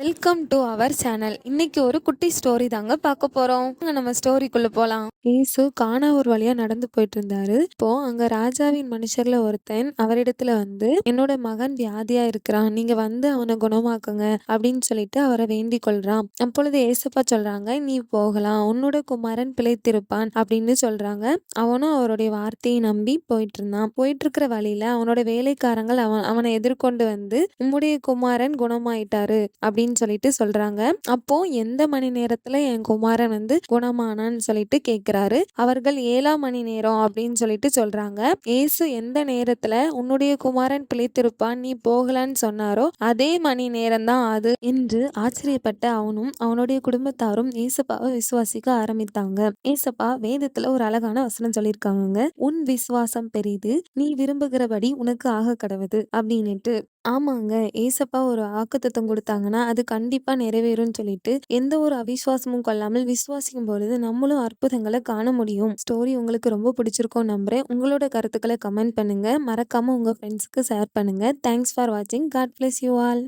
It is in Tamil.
வெல்கம் டு அவர் சேனல் இன்னைக்கு ஒரு குட்டி ஸ்டோரி தாங்க பார்க்க போறோம். நம்ம ஸ்டோரிக்குள்ள போலாம். ஏசு காணா ஒரு வழியா நடந்து போயிட்டு இருந்தாரு இப்போ அங்க ராஜாவின் மனுஷர்ல ஒருத்தன் அவரிடத்துல வந்து என்னோட மகன் வியாதியா இருக்கிறான். நீங்க வந்து அவனை குணமாக்குங்க. அப்படின்னு சொல்லிட்டு அவரை வேண்டிக் கொள்றான். அப்பொழுது ஏசப்பா சொல்றாங்க நீ போகலாம். உன்னோட குமாரன் பிழைத்திருப்பான். அப்படின்னு சொல்றாங்க. அவனும் அவருடைய வார்த்தையை நம்பி போயிட்டு இருந்தான் போயிட்டு இருக்கிற வழியில அவனோட வேலைக்காரங்கள் அவன் அவனை எதிர்கொண்டு வந்து உம்முடைய குமாரன் குணமாயிட்டாரு. அப்படின்னு அப்படின்னு சொல்லிட்டு சொல்றாங்க. அப்போ எந்த மணி நேரத்துல என் குமாரன் வந்து குணமானான்னு சொல்லிட்டு கேக்குறாரு. அவர்கள் ஏழாம் மணி நேரம் அப்படின்னு சொல்லிட்டு சொல்றாங்க. ஏசு எந்த நேரத்துல உன்னுடைய குமாரன் பிழைத்திருப்பான் நீ போகலான்னு சொன்னாரோ அதே மணி நேரம் தான் அது என்று ஆச்சரியப்பட்ட அவனும் அவனுடைய குடும்பத்தாரும் ஏசப்பாவை விசுவாசிக்க ஆரம்பித்தாங்க. ஏசப்பா வேதத்துல ஒரு அழகான வசனம் சொல்லியிருக்காங்க உன் விசுவாசம் பெரிது நீ விரும்புகிறபடி உனக்கு ஆக கடவுது அப்படின்னுட்டு. ஆமாங்க. ஏசப்பா ஒரு வாக்குத்தத்தம் குடுத்தாங்கன்னா, அது கண்டிப்பா நிறைவேறும்னு சொல்லிட்டு, எந்த ஒரு அவிசுவாசமும் கொள்ளாமல் விசுவாசிக்கும் பொழுது, நம்மளும் அற்புதங்கள காண முடியும். ஸ்டோரி உங்களுக்கு ரொம்ப பிடிச்சிருக்கும்னு நம்புறேன். உங்களோட கருத்துக்கள கமெண்ட் பண்ணுங்க. மறக்காம உங்க ஃப்ரெண்ட்ஸ்க்கு ஷேர் பண்ணுங்க. தேங்க்ஸ் ஃபார் வாட்சிங். God bless you all.